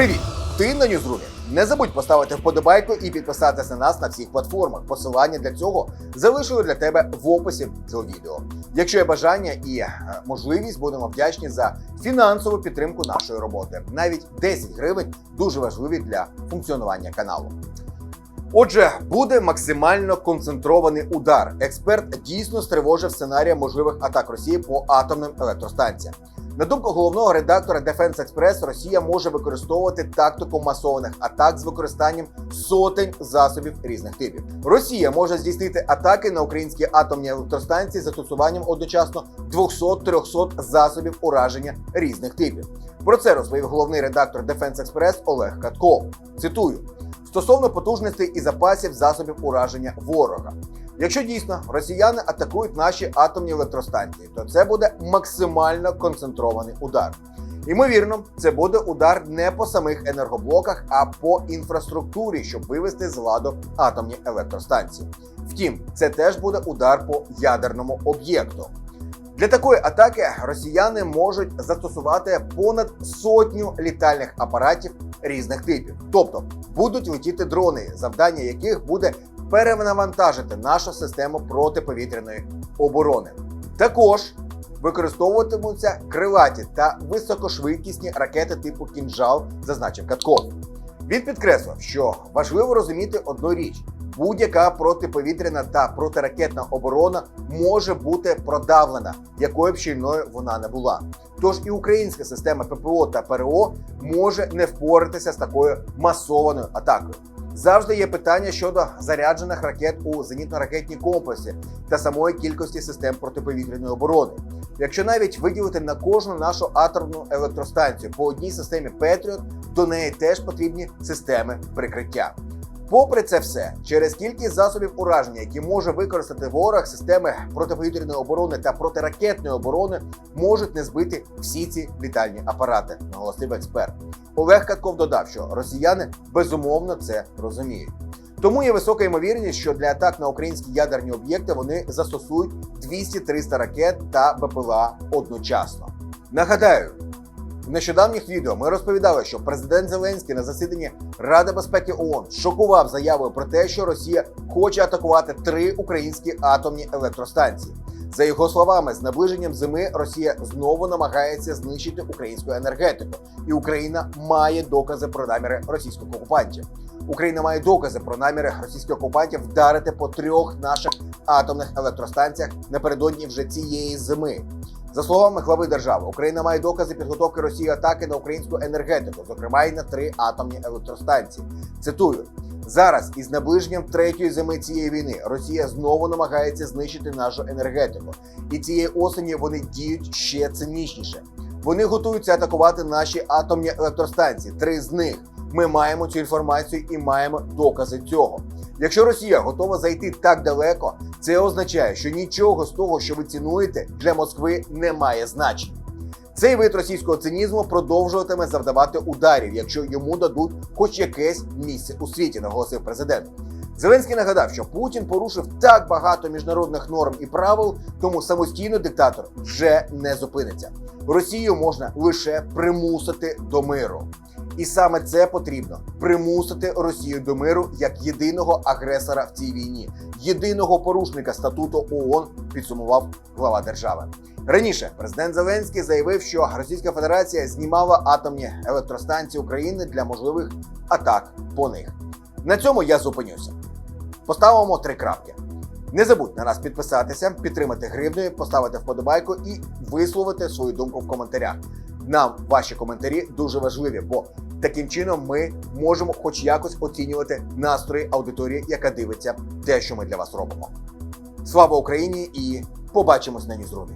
Привіт! Ти на Ньюзрумі. Не забудь поставити вподобайку і підписатися на нас на всіх платформах. Посилання для цього залишили для тебе в описі цього відео. Якщо є бажання і е, можливість, будемо вдячні за фінансову підтримку нашої роботи. Навіть 10 гривень дуже важливі для функціонування каналу. Отже, буде максимально концентрований удар. Експерт дійсно стривожив сценарія можливих атак Росії по атомним електростанціям. На думку головного редактора Defense Express, Росія може використовувати тактику масованих атак з використанням сотень засобів різних типів. Росія може здійснити атаки на українські атомні електростанції з застосуванням одночасно 200-300 засобів ураження різних типів. Про це розповів головний редактор Defense Express Олег Катков. Цитую. Стосовно потужностей і запасів засобів ураження ворога. Якщо дійсно росіяни атакують наші атомні електростанції, то це буде максимально концентрований удар. Ймовірно, це буде удар не по самих енергоблоках, а по інфраструктурі, щоб вивести з ладу атомні електростанції. Втім, це теж буде удар по ядерному об'єкту. Для такої атаки росіяни можуть застосувати понад сотню літальних апаратів різних типів, тобто будуть летіти дрони, завдання яких буде перенавантажити нашу систему протиповітряної оборони. Також використовуватимуться крилаті та високошвидкісні ракети типу кінжал, зазначив Катков. Він підкреслив, що важливо розуміти одну річ: будь-яка протиповітряна та протиракетна оборона може бути продавлена, якою б щільною вона не була. Тож і українська система ППО та ПРО може не впоратися з такою масованою атакою. Завжди є питання щодо заряджених ракет у зенітно-ракетні комплексі та самої кількості систем протиповітряної оборони. Якщо навіть виділити на кожну нашу атомну електростанцію по одній системі Петріот, до неї теж потрібні системи прикриття. Попри це все, через кількість засобів ураження, які може використати ворог, системи протиповітряної оборони та протиракетної оборони можуть не збити всі ці літальні апарати, наголосив експерт. Олег Катков додав, що росіяни безумовно це розуміють. Тому є висока ймовірність, що для атак на українські ядерні об'єкти вони застосують 200-300 ракет та БПЛА одночасно. Нагадаю, в нещодавніх відео ми розповідали, що президент Зеленський на засіданні Ради безпеки ООН шокував заявою про те, що Росія хоче атакувати три українські атомні електростанції. За його словами, з наближенням зими Росія знову намагається знищити українську енергетику, і Україна має докази про наміри російських окупантів. Україна має докази про наміри російських окупантів вдарити по трьох наших атомних електростанціях напередодні вже цієї зими. За словами глави держави, Україна має докази підготовки Росії атаки на українську енергетику, зокрема й на три атомні електростанції. Цитую. Зараз, із наближенням третьої зими цієї війни, Росія знову намагається знищити нашу енергетику, і цієї осені вони діють ще цинічніше. Вони готуються атакувати наші атомні електростанції. Три з них. Ми маємо цю інформацію і маємо докази цього. Якщо Росія готова зайти так далеко, це означає, що нічого з того, що ви цінуєте, для Москви не має значення. Цей вид російського цинізму продовжуватиме завдавати ударів, якщо йому дадуть хоч якесь місце у світі, наголосив президент. Зеленський нагадав, що Путін порушив так багато міжнародних норм і правил, тому самостійно диктатор вже не зупиниться. Росію можна лише примусити до миру. І саме це потрібно примусити Росію до миру як єдиного агресора в цій війні, єдиного порушника статуту ООН, підсумував глава держави. Раніше президент Зеленський заявив, що Російська Федерація знімала атомні електростанції України для можливих атак по них. На цьому я зупинюся. Поставимо три крапки. Не забудь на нас підписатися, підтримати гривнею, поставити вподобайку і висловити свою думку в коментарях. Нам ваші коментарі дуже важливі, бо таким чином ми можемо хоч якось оцінювати настрої аудиторії, яка дивиться те, що ми для вас робимо. Слава Україні і побачимось на Ньюзрумі!